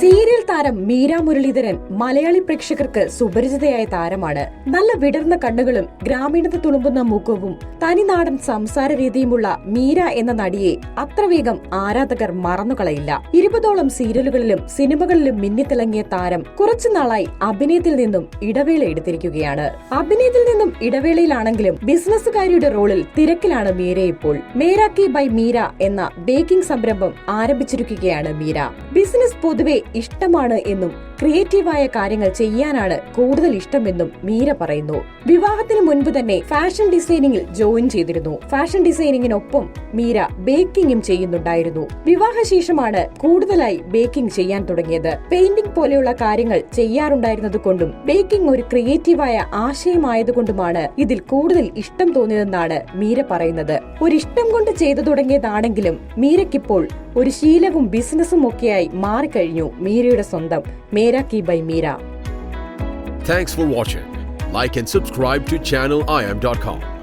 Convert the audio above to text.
Serial താരം മീര മുരളീധരൻ മലയാളി പ്രേക്ഷകർക്ക് സുപരിചിതയായ താരമാണ്. നല്ല വിടർന്ന കണ്ണുകളും ഗ്രാമീണത തുളുമ്പുന്ന മുഖവും തനിനാടൻ സംസാര രീതിയുമുള്ള മീര എന്ന നടിയെ അത്ര വേഗം ആരാധകർ മറന്നുകളയില്ല ഇരുപതോളം സീരിയലുകളിലും സിനിമകളിലും മിന്നിത്തിളങ്ങിയ താരം കുറച്ചു നാളായി അഭിനയത്തിൽ നിന്നും ഇടവേള എടുത്തിരിക്കുകയാണ്. അഭിനയത്തിൽ നിന്നും ഇടവേളയിലാണെങ്കിലും ബിസിനസ്സുകാരിയുടെ റോളിൽ തിരക്കിലാണ് മീര ഇപ്പോൾ. മേരാക്കി ബൈ മീര എന്ന ബേക്കിംഗ് സംരംഭം ആരംഭിച്ചിരിക്കുകയാണ് മീര. ബിസിനസ് പൊതുവെ ഇഷ്ടമാണ് എന്നും ക്രിയേറ്റീവായ കാര്യങ്ങൾ ചെയ്യാനാണ് കൂടുതൽ ഇഷ്ടമെന്നും മീര പറയുന്നു. വിവാഹത്തിന് മുൻപ് തന്നെ ഫാഷൻ ഡിസൈനിങ്ങിൽ ജോയിൻ ചെയ്തിരുന്നു. ഫാഷൻ ഡിസൈനിങ്ങിനൊപ്പം മീര ബേക്കിംഗും ചെയ്യുന്നുണ്ടായിരുന്നു. വിവാഹശേഷമാണ് കൂടുതലായി ബേക്കിംഗ് ചെയ്യാൻ തുടങ്ങിയത്. പെയിന്റിംഗ് പോലെയുള്ള കാര്യങ്ങൾ ചെയ്യാറുണ്ടായിരുന്നത് കൊണ്ടും ബേക്കിംഗ് ഒരു ക്രിയേറ്റീവായ ആശയമായതുകൊണ്ടുമാണ് ഇതിൽ കൂടുതൽ ഇഷ്ടം തോന്നിയതെന്നാണ് മീര പറയുന്നത്. ഒരിഷ്ടം കൊണ്ട് ചെയ്തു തുടങ്ങിയതാണെങ്കിലും മീരയ്ക്കിപ്പോൾ ഒരു ശീലവും ബിസിനസ്സും ഒക്കെയായി മാറിക്കഴിഞ്ഞു. മീരയുടെ സ്വന്തം Ki. Thanks for watching. Like and subscribe to channel iam.com.